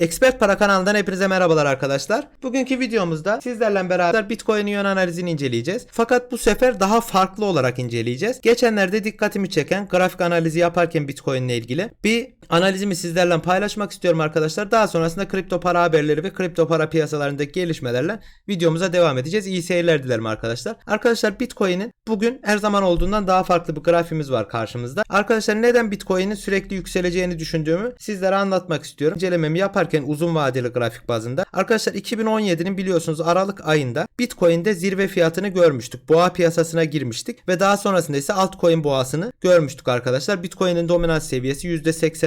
Expert Para kanalından hepinize merhabalar arkadaşlar. Bugünkü videomuzda sizlerle beraber Bitcoin yön analizini inceleyeceğiz. Fakat bu sefer daha farklı olarak inceleyeceğiz. Geçenlerde dikkatimi çeken grafik analizi yaparken Bitcoin ile ilgili bir analizimi sizlerle paylaşmak istiyorum arkadaşlar. Daha sonrasında kripto para haberleri ve kripto para piyasalarındaki gelişmelerle videomuza devam edeceğiz. İyi seyirler dilerim arkadaşlar. Arkadaşlar Bitcoin'in bugün her zaman olduğundan daha farklı bir grafimiz var karşımızda. Arkadaşlar neden Bitcoin'in sürekli yükseleceğini düşündüğümü sizlere anlatmak istiyorum. İncelememi yaparken uzun vadeli grafik bazında. Arkadaşlar 2017'nin biliyorsunuz Aralık ayında Bitcoin'de zirve fiyatını görmüştük. Boğa piyasasına girmiştik ve daha sonrasında ise altcoin boğasını görmüştük arkadaşlar. Bitcoin'in dominans seviyesi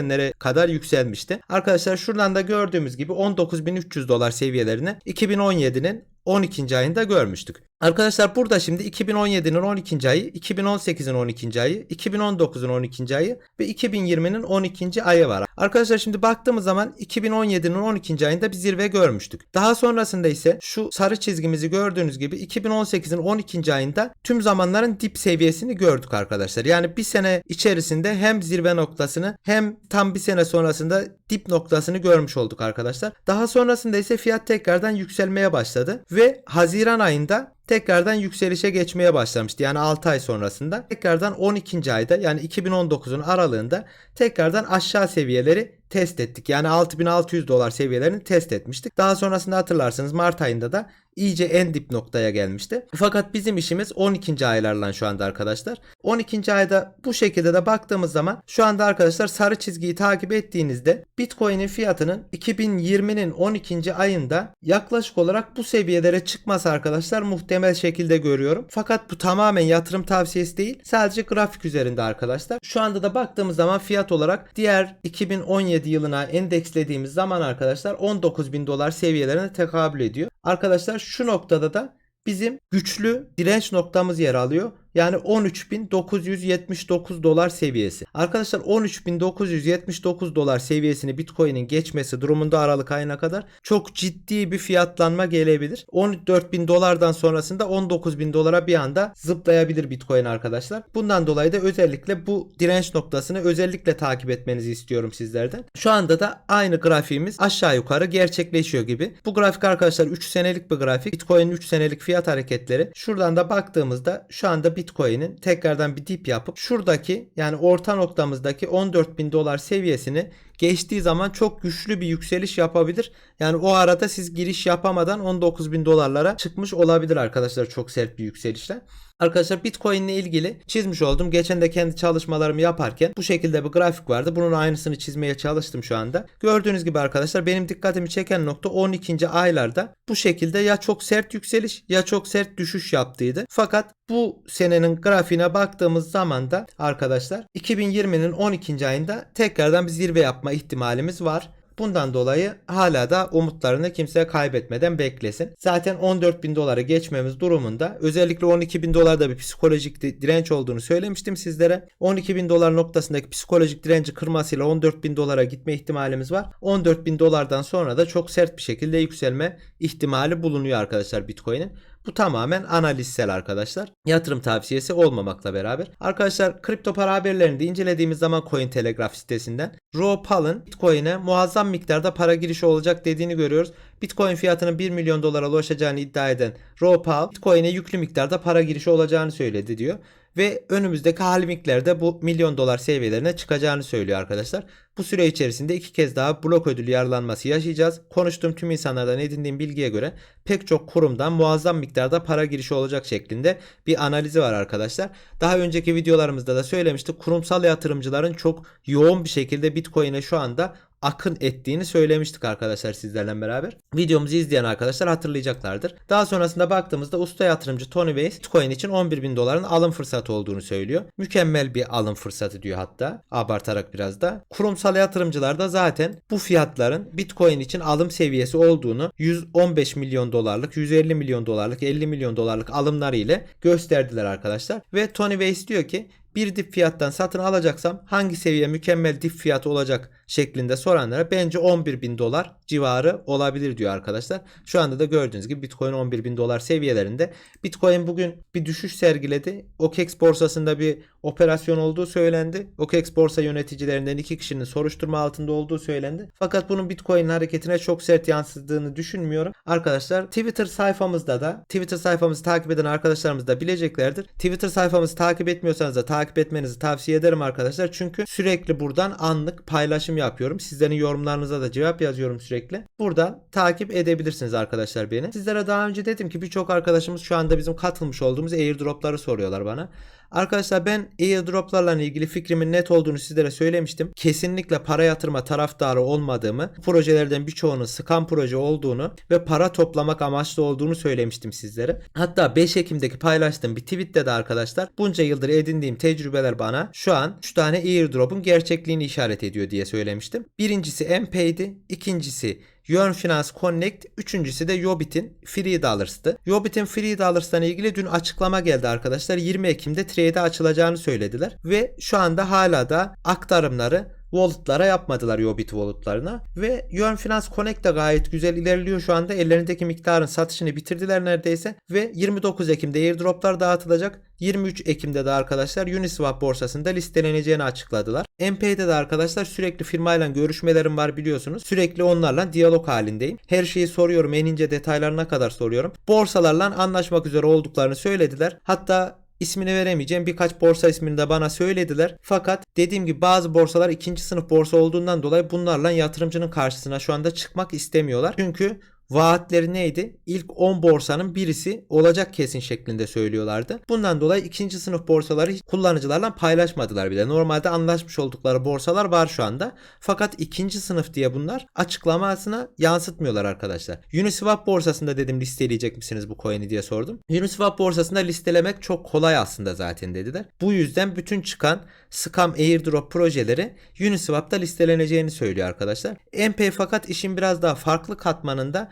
%80'lere kadar yükselmişti. Arkadaşlar şuradan da gördüğümüz gibi 19.300 dolar seviyelerini 2017'nin 12. ayında görmüştük. Arkadaşlar burada şimdi 2017'nin 12. ayı, 2018'in 12. ayı, 2019'un 12. ayı ve 2020'nin 12. ayı var. Arkadaşlar şimdi baktığımız zaman 2017'nin 12. ayında bir zirve görmüştük. Daha sonrasında ise şu sarı çizgimizi gördüğünüz gibi 2018'in 12. ayında tüm zamanların dip seviyesini gördük arkadaşlar. Yani bir sene içerisinde hem zirve noktasını hem tam bir sene sonrasında dip noktasını görmüş olduk arkadaşlar. Daha sonrasında ise fiyat tekrardan yükselmeye başladı ve Haziran ayında tekrardan yükselişe geçmeye başlamıştı. Yani 6 ay sonrasında tekrardan 12. ayda yani 2019'un aralığında tekrardan aşağı seviyeleri test ettik. Yani 6600 dolar seviyelerini test etmiştik. Daha sonrasında hatırlarsınız Mart ayında da iyice en dip noktaya gelmişti. Fakat bizim işimiz 12. aylarla şu anda arkadaşlar. 12. ayda bu şekilde de baktığımız zaman şu anda arkadaşlar sarı çizgiyi takip ettiğinizde Bitcoin'in fiyatının 2020'nin 12. ayında yaklaşık olarak bu seviyelere çıkması arkadaşlar muhtemel şekilde görüyorum. Fakat bu tamamen yatırım tavsiyesi değil. Sadece grafik üzerinde arkadaşlar. Şu anda da baktığımız zaman fiyat olarak diğer 2017 yılına endekslediğimiz zaman arkadaşlar 19 bin dolar seviyelerine tekabül ediyor. Arkadaşlar şu noktada da bizim güçlü direnç noktamız yer alıyor. Yani 13.979 dolar seviyesi. Arkadaşlar 13.979 dolar seviyesini Bitcoin'in geçmesi durumunda Aralık ayına kadar çok ciddi bir fiyatlanma gelebilir. 14.000 dolardan sonrasında 19.000 dolara bir anda zıplayabilir Bitcoin arkadaşlar. Bundan dolayı da özellikle bu direnç noktasını özellikle takip etmenizi istiyorum sizlerden. Şu anda da aynı grafiğimiz aşağı yukarı gerçekleşiyor gibi. Bu grafik arkadaşlar 3 senelik bir grafik. Bitcoin'in 3 senelik fiyat hareketleri. Şuradan da baktığımızda şu anda Bitcoin'in tekrardan bir dip yapıp şuradaki yani orta noktamızdaki 14.000 dolar seviyesini geçtiği zaman çok güçlü bir yükseliş yapabilir. Yani o arada siz giriş yapamadan 19.000 dolarlara çıkmış olabilir arkadaşlar çok sert bir yükselişle. Arkadaşlar Bitcoin ile ilgili çizmiş oldum. Geçen de kendi çalışmalarımı yaparken bu şekilde bir grafik vardı. Bunun aynısını çizmeye çalıştım şu anda. Gördüğünüz gibi arkadaşlar benim dikkatimi çeken nokta 12. aylarda bu şekilde ya çok sert yükseliş ya çok sert düşüş yaptıydı. Fakat bu senenin grafiğine baktığımız zaman da arkadaşlar 2020'nin 12. ayında tekrardan bir zirve yapma ihtimalimiz var. Bundan dolayı hala da umutlarını kimse kaybetmeden beklesin. Zaten 14 bin dolara geçmemiz durumunda özellikle 12 bin dolarda bir psikolojik direnç olduğunu söylemiştim sizlere. 12 bin dolar noktasındaki psikolojik direnci kırmasıyla 14 bin dolara gitme ihtimalimiz var. 14 bin dolardan sonra da çok sert bir şekilde yükselme ihtimali bulunuyor arkadaşlar Bitcoin'in. Bu tamamen analizsel arkadaşlar. Yatırım tavsiyesi olmamakla beraber. Arkadaşlar kripto para haberlerini de incelediğimiz zaman Cointelegraph sitesinden Roe Powell'ın Bitcoin'e muazzam miktarda para girişi olacak dediğini görüyoruz. Bitcoin fiyatının 1 milyon dolara ulaşacağını iddia eden Roe Powell Bitcoin'e yüklü miktarda para girişi olacağını söyledi diyor ve önümüzdeki halvinglerde bu milyon dolar seviyelerine çıkacağını söylüyor arkadaşlar. Bu süre içerisinde iki kez daha blok ödülü yararlanması yaşayacağız. Konuştuğum tüm insanlardan edindiğim bilgiye göre pek çok kurumdan muazzam miktarda para girişi olacak şeklinde bir analizi var arkadaşlar. Daha önceki videolarımızda da söylemiştik. Kurumsal yatırımcıların çok yoğun bir şekilde Bitcoin'e şu anda akın ettiğini söylemiştik arkadaşlar sizlerle beraber. Videomuzu izleyen arkadaşlar hatırlayacaklardır. Daha sonrasında baktığımızda usta yatırımcı Tony Weiss Bitcoin için 11 bin doların alım fırsatı olduğunu söylüyor. Mükemmel bir alım fırsatı diyor hatta abartarak biraz da. Kurumsal yatırımcılar da zaten bu fiyatların Bitcoin için alım seviyesi olduğunu 115 milyon dolarlık, 150 milyon dolarlık, 50 milyon dolarlık alımları ile gösterdiler arkadaşlar. Ve Tony Weiss diyor ki bir dip fiyattan satın alacaksam hangi seviye mükemmel dip fiyatı olacak şeklinde soranlara bence 11 bin dolar civarı olabilir diyor arkadaşlar. Şu anda da gördüğünüz gibi Bitcoin 11 bin dolar seviyelerinde. Bitcoin bugün bir düşüş sergiledi. OKEX borsasında bir operasyon olduğu söylendi. OKEX borsa yöneticilerinden iki kişinin soruşturma altında olduğu söylendi. Fakat bunun Bitcoin hareketine çok sert yansıdığını düşünmüyorum. Arkadaşlar Twitter sayfamızda da Twitter sayfamızı takip eden arkadaşlarımız da bileceklerdir. Twitter sayfamızı takip etmiyorsanız da takip etmenizi tavsiye ederim arkadaşlar. Çünkü sürekli buradan anlık paylaşım yapıyorum. Sizlerin yorumlarınıza da cevap yazıyorum sürekli. Buradan takip edebilirsiniz arkadaşlar beni. Sizlere daha önce dedim ki birçok arkadaşımız şu anda bizim katılmış olduğumuz airdropları soruyorlar bana. Arkadaşlar ben airdroplarla ilgili fikrimin net olduğunu sizlere söylemiştim. Kesinlikle para yatırma taraftarı olmadığımı, projelerden birçoğunun scam proje olduğunu ve para toplamak amaçlı olduğunu söylemiştim sizlere. Hatta 5 Ekim'deki paylaştığım bir tweette de arkadaşlar bunca yıldır edindiğim tecrübeler bana şu an 3 tane airdrop'un gerçekliğini işaret ediyor diye söylemiştim. Birincisi MPay'di, ikincisi Yearn Finance Connect, üçüncüsü de Yobit'in Free Dollars'tı. Yobit'in Free Dollars'tan ilgili dün açıklama geldi arkadaşlar. 20 Ekim'de trade'e açılacağını söylediler ve şu anda hala da aktarımları wallet'lara yapmadılar Yobit wallet'larına ve Yuan Finance Connect de gayet güzel ilerliyor şu anda. Ellerindeki miktarın satışını bitirdiler neredeyse ve 29 Ekim'de airdroplar dağıtılacak. 23 Ekim'de de arkadaşlar Uniswap borsasında listeleneceğini açıkladılar. MP'de de arkadaşlar sürekli firmayla görüşmelerim var biliyorsunuz. Sürekli onlarla diyalog halindeyim. Her şeyi soruyorum en ince detaylarına kadar soruyorum. Borsalarla anlaşmak üzere olduklarını söylediler. Hatta ismini veremeyeceğim birkaç borsa ismini de bana söylediler. Fakat dediğim gibi bazı borsalar ikinci sınıf borsa olduğundan dolayı bunlarla yatırımcının karşısına şu anda çıkmak istemiyorlar. Çünkü vaatleri neydi? İlk 10 borsanın birisi olacak kesin şeklinde söylüyorlardı. Bundan dolayı ikinci sınıf borsaları kullanıcılarla paylaşmadılar bile. Normalde anlaşmış oldukları borsalar var şu anda. Fakat ikinci sınıf diye bunlar açıklamasına yansıtmıyorlar arkadaşlar. Uniswap borsasında dedim listeleyecek misiniz bu coin'i diye sordum. Uniswap borsasında listelemek çok kolay aslında zaten dediler. Bu yüzden bütün çıkan scam airdrop projeleri Uniswap'ta listeleneceğini söylüyor arkadaşlar. MP fakat işin biraz daha farklı katmanında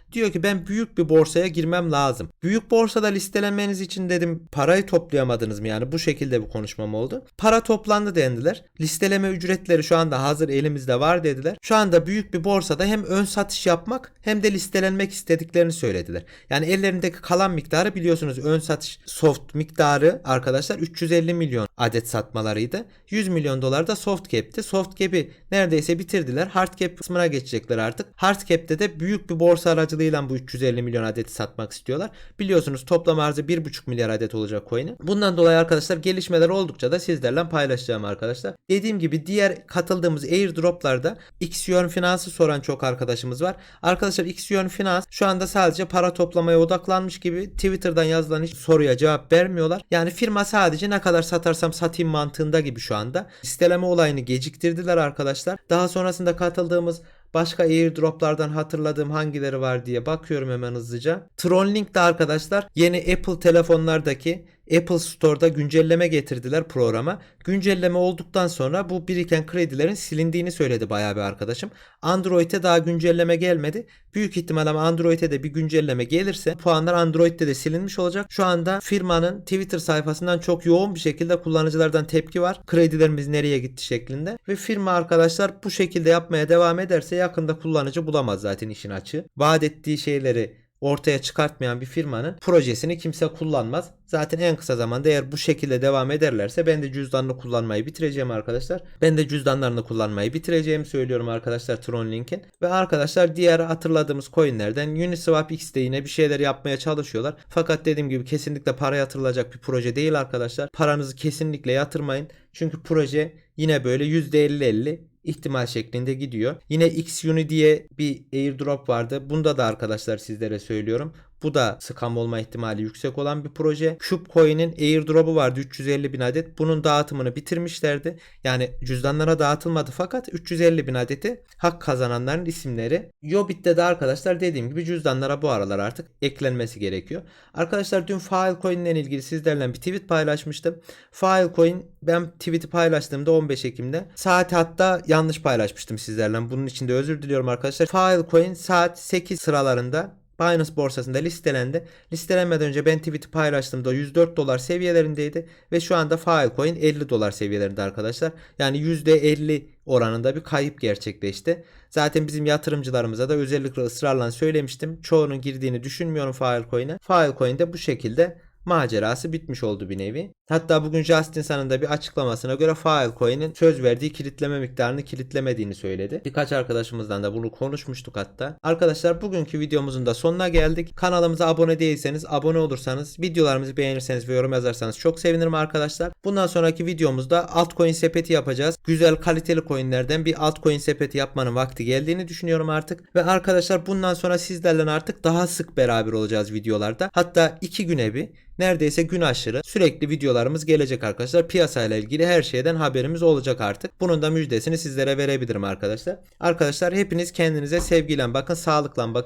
diyor ki ben büyük bir borsaya girmem lazım. Büyük borsada listelenmeniz için dedim parayı toplayamadınız mı yani bu şekilde bir konuşmam oldu. Para toplandı dendiler. Listeleme ücretleri şu anda hazır elimizde var dediler. Şu anda büyük bir borsada hem ön satış yapmak hem de listelenmek istediklerini söylediler. Yani ellerindeki kalan miktarı biliyorsunuz ön satış soft miktarı arkadaşlar 350 milyon adet satmalarıydı. 100 milyon dolar da soft cap'ti. Soft cap'i neredeyse bitirdiler. Hard cap kısmına geçecekler artık. Hard cap'te de büyük bir borsa aracılığıyla bu 350 milyon adeti satmak istiyorlar. Biliyorsunuz toplam arzı 1,5 milyar adet olacak coin'in. Bundan dolayı arkadaşlar gelişmeler oldukça da sizlerle paylaşacağım arkadaşlar. Dediğim gibi diğer katıldığımız airdroplarda Xyon Finansı soran çok arkadaşımız var. Arkadaşlar Xyon Finans şu anda sadece para toplamaya odaklanmış gibi Twitter'dan yazılan hiç soruya cevap vermiyorlar. Yani firma sadece ne kadar satarsam satayım mantığında gibi şu anda. Listeleme olayını geciktirdiler arkadaşlar. Daha sonrasında katıldığımız Başka airdroplardan hatırladığım hangileri var diye bakıyorum hemen hızlıca. Tronlink de arkadaşlar yeni Apple telefonlardaki Apple Store'da güncelleme getirdiler programa. Güncelleme olduktan sonra bu biriken kredilerin silindiğini söyledi bayağı bir arkadaşım. Android'e daha güncelleme gelmedi. Büyük ihtimal ama Android'e de bir güncelleme gelirse puanlar Android'de de silinmiş olacak. Şu anda firmanın Twitter sayfasından çok yoğun bir şekilde kullanıcılardan tepki var. Kredilerimiz nereye gitti şeklinde. Ve firma arkadaşlar bu şekilde yapmaya devam ederse yakında kullanıcı bulamaz zaten işin açığı. Vaat ettiği şeyleri ortaya çıkartmayan bir firmanın projesini kimse kullanmaz. Zaten en kısa zamanda eğer bu şekilde devam ederlerse ben de cüzdanını kullanmayı bitireceğim arkadaşlar. Ben de cüzdanlarını kullanmayı bitireceğimi söylüyorum arkadaşlar Tron Link'in. Ve arkadaşlar diğer hatırladığımız coinlerden Uniswap X'de yine bir şeyler yapmaya çalışıyorlar. Fakat dediğim gibi kesinlikle para yatırılacak bir proje değil arkadaşlar. Paranızı kesinlikle yatırmayın. Çünkü proje yine böyle %50-50 ihtimal şeklinde gidiyor. Yine XUni diye bir airdrop vardı. Bunda da arkadaşlar sizlere söylüyorum. Bu da scam olma ihtimali yüksek olan bir proje. Cubecoin'in airdrop'u vardı 350 bin adet. Bunun dağıtımını bitirmişlerdi. Yani cüzdanlara dağıtılmadı fakat 350 bin adeti hak kazananların isimleri. Yobit'te de arkadaşlar dediğim gibi cüzdanlara bu aralar artık eklenmesi gerekiyor. Arkadaşlar dün Filecoin ile ilgili sizlerle bir tweet paylaşmıştım. Filecoin ben tweet'i paylaştığımda 15 Ekim'de saat hatta yanlış paylaşmıştım sizlerle. Bunun için de özür diliyorum arkadaşlar. Filecoin saat 8 sıralarında Binance borsasında listelendi. Listelenmeden önce ben tweet'i paylaştığımda 104 dolar seviyelerindeydi ve şu anda Filecoin 50 dolar seviyelerinde arkadaşlar. Yani %50 oranında bir kayıp gerçekleşti. Zaten bizim yatırımcılarımıza da özellikle ısrarla söylemiştim. Çoğunun girdiğini düşünmüyorum Filecoin'e. Filecoin de bu şekilde macerası bitmiş oldu bir nevi. Hatta bugün Justin Sun'ın da bir açıklamasına göre Filecoin'in söz verdiği kilitleme miktarını kilitlemediğini söyledi. Birkaç arkadaşımızdan da bunu konuşmuştuk hatta. Arkadaşlar bugünkü videomuzun da sonuna geldik. Kanalımıza abone değilseniz abone olursanız, videolarımızı beğenirseniz ve yorum yazarsanız çok sevinirim arkadaşlar. Bundan sonraki videomuzda altcoin sepeti yapacağız. Güzel kaliteli coinlerden bir altcoin sepeti yapmanın vakti geldiğini düşünüyorum artık. Ve arkadaşlar bundan sonra sizlerle artık daha sık beraber olacağız videolarda. Hatta iki güne bir neredeyse gün aşırı sürekli videolarımız gelecek arkadaşlar. Piyasayla ilgili her şeyden haberimiz olacak artık. Bunun da müjdesini sizlere verebilirim arkadaşlar. Arkadaşlar hepiniz kendinize sevgiyle bakın, sağlıkla bakın.